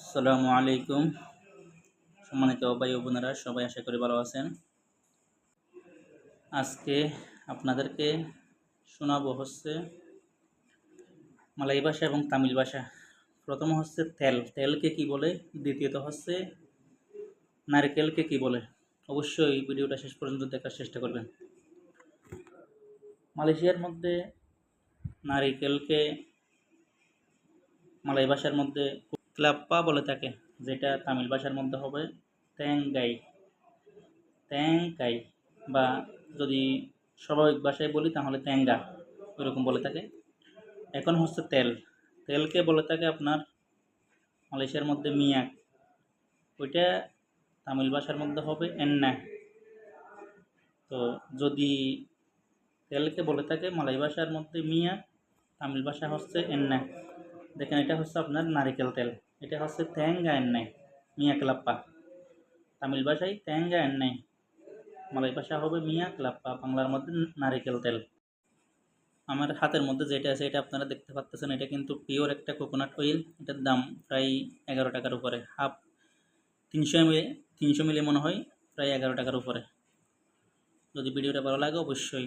আসসালামু আলাইকুম। সম্মানিত ভাই বোনেরা, সবাই আশা করি ভালো আছেন। আজকে আপনাদেরকে শোনাবো হচ্ছে মালাই ভাষা এবং তামিল ভাষা। প্রথম হচ্ছে তেল। তেলকে কি বলে? দ্বিতীয়ত হচ্ছে নারকেলকে কি বলে? অবশ্যই ভিডিওটা শেষ পর্যন্ত দেখার চেষ্টা করবেন। মালয়েশিয়ার মধ্যে নারিকেলকে মালাই ভাষার মধ্যে ক্লাপ্পা বলে থাকে, যেটা তামিল ভাষার মধ্যে হবে ট্যাংগাই ট্যাংকাই বা যদি স্বাভাবিক ভাষায় বলি তাহলে ট্যাঙ্গা ওইরকম বলে থাকে। এখন হচ্ছে তেল। তেলকে বলে থাকে আপনার মালয়েশিয়ার মধ্যে মিয়াক ওইটা তামিল ভাষার মধ্যে হবে এন্না। তো যদি তেলকে বলে থাকে মালয় ভাষার মধ্যে মিয়া, তামিল ভাষা হচ্ছে এন্না। দেখেন, এটা হচ্ছে আপনার নারিকেল তেল। এটা হচ্ছে ট্যাঙ্গা এন্নাই মিয়া ক্লাপ্পা। তামিল ভাষায় ট্যাঙ্গা এন্নাই মালয় ভাষা হবে মিয়া ক্লাপ্পা, বাংলার মধ্যে নারিকেল তেল। আমার হাতের মধ্যে যেটা আছে, এটা আপনারা দেখতে পাচ্ছেন এটা কিন্তু পিওর একটা কোকোনাট অয়েল এটার দাম প্রায় এগারো টাকার উপরে। হাফ তিনশো এম তিনশো মিলি মনে হয়, প্রায় এগারো টাকার উপরে। যদি ভিডিওটা ভালো লাগে, অবশ্যই